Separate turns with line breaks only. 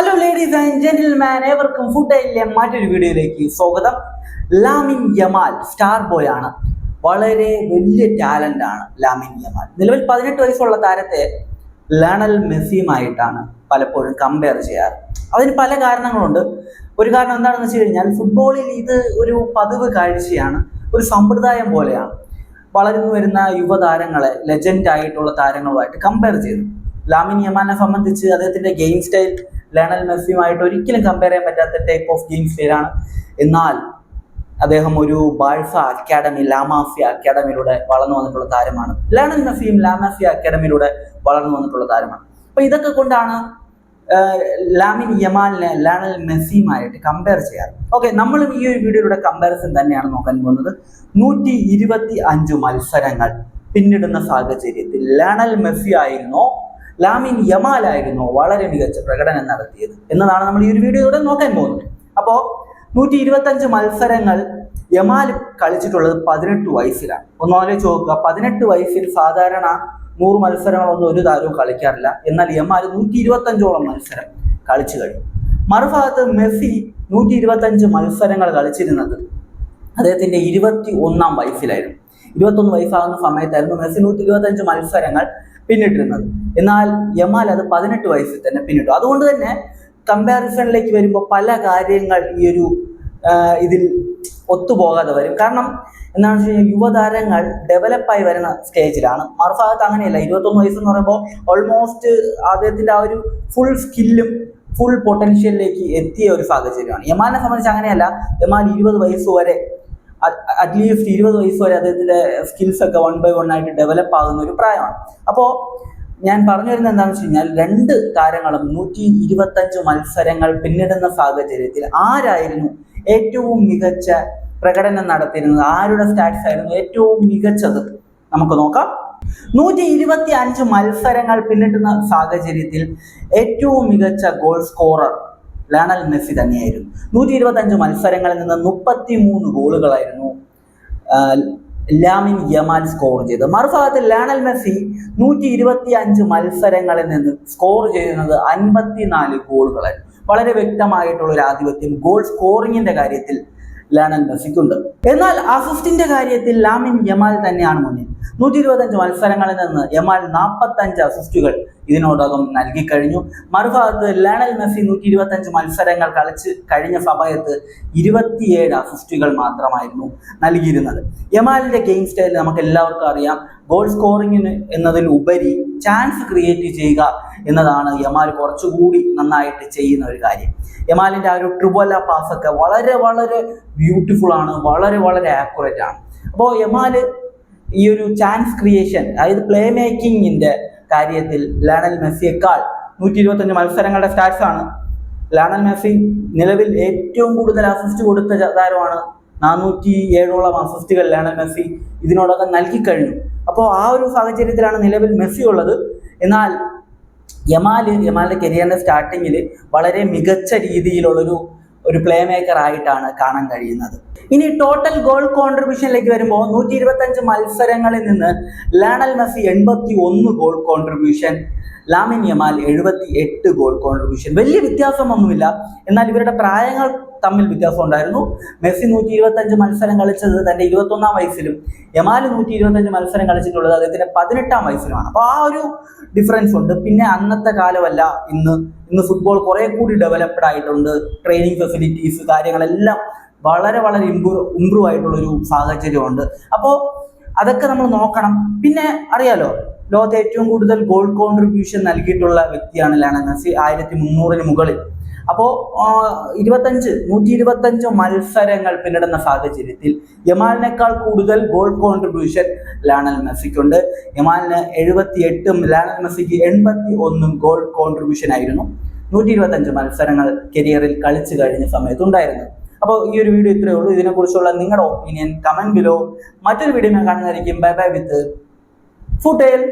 Hello ladies and gentleman ഏവർക്കും food ഫുഡയിലെ മറ്റൊരു വീഡിയോയിലേക്ക് സ്വാഗതം. ലാമിൻ യമാൽ സ്റ്റാർ ബോയ് ആണ്. വളരെ വലിയ ടാലന്റ് ആണ് ലാമിൻ യമാൽ. നിലവിൽ പതിനെട്ട് വയസ്സുള്ള താരത്തെ ലണൽ മെസ്സിയുമായിട്ടാണ് പലപ്പോഴും കമ്പയർ ചെയ്യാറ്. അതിന് പല കാരണങ്ങളുണ്ട്. ഒരു കാരണം എന്താണെന്ന് വെച്ച് കഴിഞ്ഞാൽ ഫുട്ബോളിൽ ഇത് ഒരു പതിവ് കാഴ്ചയാണ്. ഒരു സമ്പ്രദായം പോലെയാണ്. വളർന്നു വരുന്ന യുവതാരങ്ങളെ ലെജൻഡ് ആയിട്ടുള്ള താരങ്ങളുമായിട്ട് കമ്പയർ ചെയ്തു. ലാമിൻ യമാനെ സംബന്ധിച്ച് അദ്ദേഹത്തിന്റെ ഗെയിം സ്റ്റൈൽ ലയണൽ മെസ്സിയുമായിട്ട് ഒരിക്കലും കമ്പയർ ചെയ്യാൻ പറ്റാത്ത ടൈപ്പ് ഓഫ് ഗെയിം സ്റ്റൈലാണ് എന്നാൽ അദ്ദേഹം ഒരു ബാഴ്സ അക്കാഡമി ലാമാഫിയ അക്കാഡമിയിലൂടെ വളർന്നു വന്നിട്ടുള്ള താരമാണ്. ലയണൽ മെസ്സിയും ലാമാഫിയ അക്കാഡമിയിലൂടെ വളർന്നു വന്നിട്ടുള്ള താരമാണ്. അപ്പൊ ഇതൊക്കെ കൊണ്ടാണ് ലാമിൻ യമാലിനെ ലയണൽ മെസ്സിയുമായിട്ട് കമ്പയർ ചെയ്യാറ്. ഓക്കെ നമ്മളും ഈ ഒരു വീഡിയോയുടെ കമ്പാരിസൺ തന്നെയാണ് നോക്കാൻ പോകുന്നത്. നൂറ്റി ഇരുപത്തി അഞ്ച് മത്സരങ്ങൾ പിന്നിടുന്ന സാഹചര്യത്തിൽ ലയണൽ മെസ്സി ആയിരുന്നോ ലാമിൻ യമാൽ ആയിരുന്നോ വളരെ മികച്ച പ്രകടനം നടത്തിയത്. എന്നതാണ് നമ്മൾ ഈ ഒരു വീഡിയോയുടെ നോക്കാൻ പോകുന്നത്. അപ്പോൾ നൂറ്റി ഇരുപത്തഞ്ച് മത്സരങ്ങൾ യമാൽ കളിച്ചിട്ടുള്ളത് പതിനെട്ട് വയസ്സിലാണ്. ഒന്ന് ആലോചിച്ച് നോക്കുക. പതിനെട്ട് വയസ്സിൽ സാധാരണ നൂറ് മത്സരങ്ങളൊന്നും ഒരു താരവും കളിക്കാറില്ല. എന്നാൽ യമാൽ നൂറ്റി ഇരുപത്തഞ്ചോളം മത്സരം കളിച്ചു കഴിഞ്ഞു. മറുഭാഗത്ത് മെസ്സി നൂറ്റി ഇരുപത്തഞ്ച് മത്സരങ്ങൾ കളിച്ചിരുന്നത് അദ്ദേഹത്തിന്റെ ഇരുപത്തി ഒന്നാം വയസ്സിലായിരുന്നു. ഇരുപത്തൊന്ന് വയസ്സാകുന്ന സമയത്തായിരുന്നു മെസ്സി നൂറ്റി ഇരുപത്തഞ്ച് മത്സരങ്ങൾ പിന്നിട്ടിരുന്നത്. എന്നാൽ യമാൽ അത് പതിനെട്ട് വയസ്സിൽ തന്നെ പിന്നിട്ടു. അതുകൊണ്ട് തന്നെ കമ്പാരിസണിലേക്ക് വരുമ്പോൾ പല കാര്യങ്ങൾ ഈ ഒരു ഇതിൽ ഒത്തുപോകാതെ വരും. കാരണം എന്താണെന്ന് വെച്ച് കഴിഞ്ഞാൽ യുവതാരങ്ങൾ ഡെവലപ്പായി വരുന്ന സ്റ്റേജിലാണ് മറുഭാഗത്ത് അങ്ങനെയല്ല. ഇരുപത്തൊന്ന് വയസ്സ് എന്ന് പറയുമ്പോൾ ഓൾമോസ്റ്റ് അദ്ദേഹത്തിന്റെ ആ ഒരു ഫുൾ സ്കില്ലും ഫുൾ പൊട്ടൻഷ്യലിലേക്ക് എത്തിയ ഒരു സാഹചര്യമാണ്. യമാലിനെ സംബന്ധിച്ച് അങ്ങനെയല്ല. യമാൽ ഇരുപത് വയസ്സ് വരെ അറ്റ്ലീസ്റ്റ് ഇരുപത് വയസ്സ് വരെ അദ്ദേഹത്തിന്റെ സ്കിൽസ് ഒക്കെ വൺ ബൈ വൺ ആയിട്ട് ഡെവലപ്പ് ആകുന്ന ഒരു പ്രായമാണ്. അപ്പോ ഞാൻ പറഞ്ഞു വരുന്നത് എന്താണെന്ന് വെച്ച് കഴിഞ്ഞാൽ രണ്ട് താരങ്ങളും നൂറ്റി ഇരുപത്തഞ്ച് മത്സരങ്ങൾ പിന്നിടുന്ന സാഹചര്യത്തിൽ ആരായിരുന്നു ഏറ്റവും മികച്ച പ്രകടനം നടത്തിയിരുന്നത്? ആരുടെ സ്റ്റാറ്റ്സ് ആയിരുന്നു ഏറ്റവും മികച്ചത്? നമുക്ക് നോക്കാം. നൂറ്റി ഇരുപത്തി അഞ്ച് മത്സരങ്ങൾ പിന്നിട്ടുന്ന സാഹചര്യത്തിൽ ഏറ്റവും മികച്ച ഗോൾ സ്കോറർ ലയണൽ മെസ്സി തന്നെയായിരുന്നു. നൂറ്റി ഇരുപത്തഞ്ച് മത്സരങ്ങളിൽ നിന്ന് മുപ്പത്തി മൂന്ന് ഗോളുകളായിരുന്നു ലാമിൻ യമാൻ സ്കോർ ചെയ്തത്. മറുഭാഗത്ത് ലയണൽ മെസ്സി നൂറ്റി ഇരുപത്തി അഞ്ച് മത്സരങ്ങളിൽ നിന്ന് സ്കോർ ചെയ്യുന്നത് അൻപത്തിനാല് ഗോളുകളായിരുന്നു. വളരെ വ്യക്തമായിട്ടുള്ള ഒരു ആധിപത്യം ഗോൾ സ്കോറിങ്ങിന്റെ കാര്യത്തിൽ ലയണൽ മെസ്സിക്കുണ്ട്. എന്നാൽ അസിസ്റ്റിന്റെ കാര്യത്തിൽ ലാമിൻ യമാൽ തന്നെയാണ് മുന്നിൽ. നൂറ്റി ഇരുപത്തഞ്ച് മത്സരങ്ങളിൽ നിന്ന് യമാൽ നാൽപ്പത്തഞ്ച് അസിസ്റ്റുകൾ ഇതിനോടകം നൽകി കഴിഞ്ഞു മറുഭാഗത്ത് ലയണൽ മെസ്സി നൂറ്റി ഇരുപത്തഞ്ച് മത്സരങ്ങൾ കളിച്ച് കഴിഞ്ഞ സമയത്ത് ഇരുപത്തിയേഴ് അസിസ്റ്റുകൾ മാത്രമായിരുന്നു നൽകിയിരുന്നത്. യമാലിന്റെ ഗെയിം സ്റ്റൈൽ നമുക്ക് എല്ലാവർക്കും അറിയാം. ഗോൾ സ്കോറിങ്ങിന് എന്നതിൽ ഉപരി ചാൻസ് ക്രിയേറ്റ് ചെയ്യുക എന്നതാണ് യമാൽ കുറച്ചുകൂടി നന്നായിട്ട് ചെയ്യുന്ന ഒരു കാര്യം. യമാലിന്റെ ആ ഒരു ട്രിബല പാസ് ഒക്കെ വളരെ വളരെ ബ്യൂട്ടിഫുൾ ആണ് വളരെ വളരെ ആക്യുറേറ്റ് ആണ്. അപ്പോൾ യമാൽ ഈ ഒരു ചാൻസ് ക്രിയേഷൻ അതായത് പ്ലേ മേക്കിങ്ങിന്റെ കാര്യത്തിൽ ലയണൽ മെസ്സിയേക്കാൾ നൂറ്റി ഇരുപത്തഞ്ച് മത്സരങ്ങളുടെ സ്റ്റാറ്റ്സാണ് ലയണൽ മെസ്സി നിലവിൽ ഏറ്റവും കൂടുതൽ അസിസ്റ്റ് കൊടുത്ത താരമാണ് നാനൂറ്റി ഏഴോളം അസിസ്റ്റുകൾ മെസ്സി ഇതിനോടൊക്കെ നൽകി കഴിഞ്ഞു അപ്പോൾ ആ ഒരു സാഹചര്യത്തിലാണ് നിലവിൽ മെസ്സി ഉള്ളത്. എന്നാൽ യമാൽ യമാലിന്റെ കരിയറിന്റെ സ്റ്റാർട്ടിങ്ങിൽ വളരെ മികച്ച രീതിയിലുള്ളൊരു ഒരു പ്ലേ മേക്കർ ആയിട്ടാണ് കാണാൻ കഴിയുന്നത്. ഇനി ടോട്ടൽ ഗോൾ കോൺട്രിബ്യൂഷനിലേക്ക് വരുമ്പോൾ നൂറ്റി ഇരുപത്തഞ്ച് മത്സരങ്ങളിൽ നിന്ന് ലയണൽ മെസ്സി എൺപത്തി ഒന്ന് ഗോൾ കോൺട്രിബ്യൂഷൻ ലാമിൻ യമാൽ എഴുപത്തി എട്ട് ഗോൾ കോൺട്രിബ്യൂഷൻ വലിയ വ്യത്യാസമൊന്നുമില്ല. എന്നാൽ ഇവരുടെ പ്രായങ്ങൾ തമ്മിൽ വ്യത്യാസം ഉണ്ടായിരുന്നു. മെസ്സി നൂറ്റി ഇരുപത്തഞ്ച് മത്സരം കളിച്ചത് തന്റെ ഇരുപത്തൊന്നാം വയസ്സിലും യമാൽ നൂറ്റി ഇരുപത്തഞ്ച് മത്സരം കളിച്ചിട്ടുള്ളത് അദ്ദേഹത്തിന്റെ പതിനെട്ടാം വയസ്സിലുമാണ്. അപ്പോൾ ആ ഒരു ഡിഫറൻസ് ഉണ്ട്. പിന്നെ അന്നത്തെ കാലമല്ല ഇന്ന്. ഇന്ന് ഫുട്ബോൾ കുറെ കൂടി ഡെവലപ്ഡ് ആയിട്ടുണ്ട്. ട്രെയിനിങ് ഫെസിലിറ്റീസ് കാര്യങ്ങളെല്ലാം വളരെ വളരെ ഇമ്പ്രൂവ് ഇമ്പ്രൂവ് ആയിട്ടുള്ളൊരു സാഹചര്യമുണ്ട്. അപ്പോൾ അതൊക്കെ നമ്മൾ നോക്കണം. പിന്നെ അറിയാലോ ലോകത്തെ ഏറ്റവും കൂടുതൽ ഗോൾ കോൺട്രിബ്യൂഷൻ നൽകിയിട്ടുള്ള വ്യക്തിയാണ് ലയണൽ മെസ്സി. ആയിരത്തി മുന്നൂറിന് മുകളിൽ. അപ്പോൾ ഇരുപത്തഞ്ച് നൂറ്റി ഇരുപത്തഞ്ച് മത്സരങ്ങൾ പിന്നിടുന്ന സാഹചര്യത്തിൽ യമാലിനേക്കാൾ കൂടുതൽ ഗോൾ കോൺട്രിബ്യൂഷൻ ലയണൽ മെസ്സിക്കുണ്ട്. യമാലിന് എഴുപത്തി എട്ടും ലാണൽ മെസ്സിക്ക് എൺപത്തി ഒന്നും ഗോൾ കോൺട്രിബ്യൂഷൻ ആയിരുന്നു. നൂറ്റി ഇരുപത്തഞ്ച് മത്സരങ്ങൾ കരിയറിൽ കളിച്ചു കഴിഞ്ഞ സമയത്തുണ്ടായിരുന്നു അപ്പോൾ ഈ ഒരു വീഡിയോ ഇത്രയേ ഉള്ളൂ. ഇതിനെക്കുറിച്ചുള്ള നിങ്ങളുടെ ഒപ്പീനിയൻ കമന്റ് ബിലോ മറ്റൊരു വീഡിയോ ഞാൻ കാണുന്നതായിരിക്കും. ബൈ ബൈ വിത്ത് ഫുട്ടേൽ